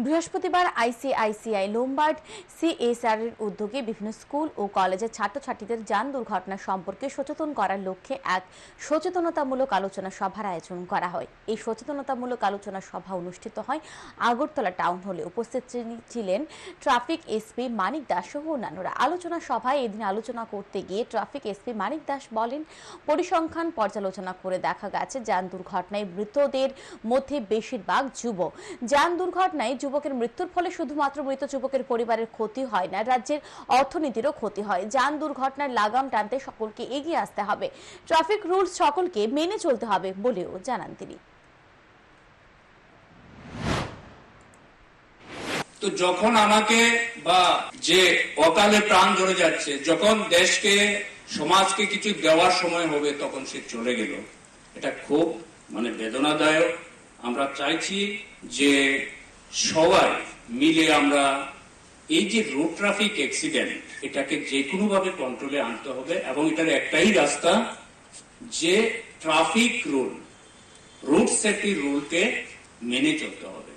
বৃহস্পতিবার ICICI Lombard CSR এর উদ্যোগে বিভিন্ন স্কুল ও কলেজের ছাত্রছাত্রীদের যান দুর্ঘটনা সম্পর্কে সচেতন করার লক্ষ্যে এক সচেতনতামূলক আলোচনা সভার আয়োজন করা হয়। এই সচেতনতামূলক আলোচনা সভা অনুষ্ঠিত হয় আগরতলা টাউন হলে। উপস্থিত ছিলেন- ট্রাফিক এসপি মানিক দাস সহ অন্যান্যরা। আলোচনা সভায় এদিন আলোচনা করতে গিয়ে ট্রাফিক এসপি মানিক দাস বলেন, পরিসংখ্যান পর্যালোচনা করে দেখা গেছে, যান দুর্ঘটনায় মৃতদের মধ্যে বেশিরভাগ যুবক। যান দুর্ঘটনায় যুবকের মৃত্যুর ফলে শুধুমাত্র মৃত যুবকের পরিবারের ক্ষতি হয় না, রাজ্যের অর্থনীতিরও ক্ষতি হয়। যান দুর্ঘটনার লাগাম টানতে সকলকে এগিয়ে আসতে হবে। ট্রাফিক রুলস সকলকে মেনে চলতে হবে বলেও জানান তিনি। তো যখন আমাকে বা যে অকালে প্রাণ ধরে যাচ্ছে, যখন দেশকে, সমাজকে কিছু দেওয়ার সময় হবে, তখন সে চলে গেল। এটা খুব মানে বেদনাদায়ক। আমরা চাইছি যে সবাই মিলে আমরা এই যে রোড ট্রাফিক অ্যাক্সিডেন্ট এটাকে যে কোনো ভাবে কন্ট্রোলে আনতে হবে এবং এটার একটাই রাস্তা যে ট্রাফিক রুল রোড সেফটি রুলকে মেনে চলতে হবে।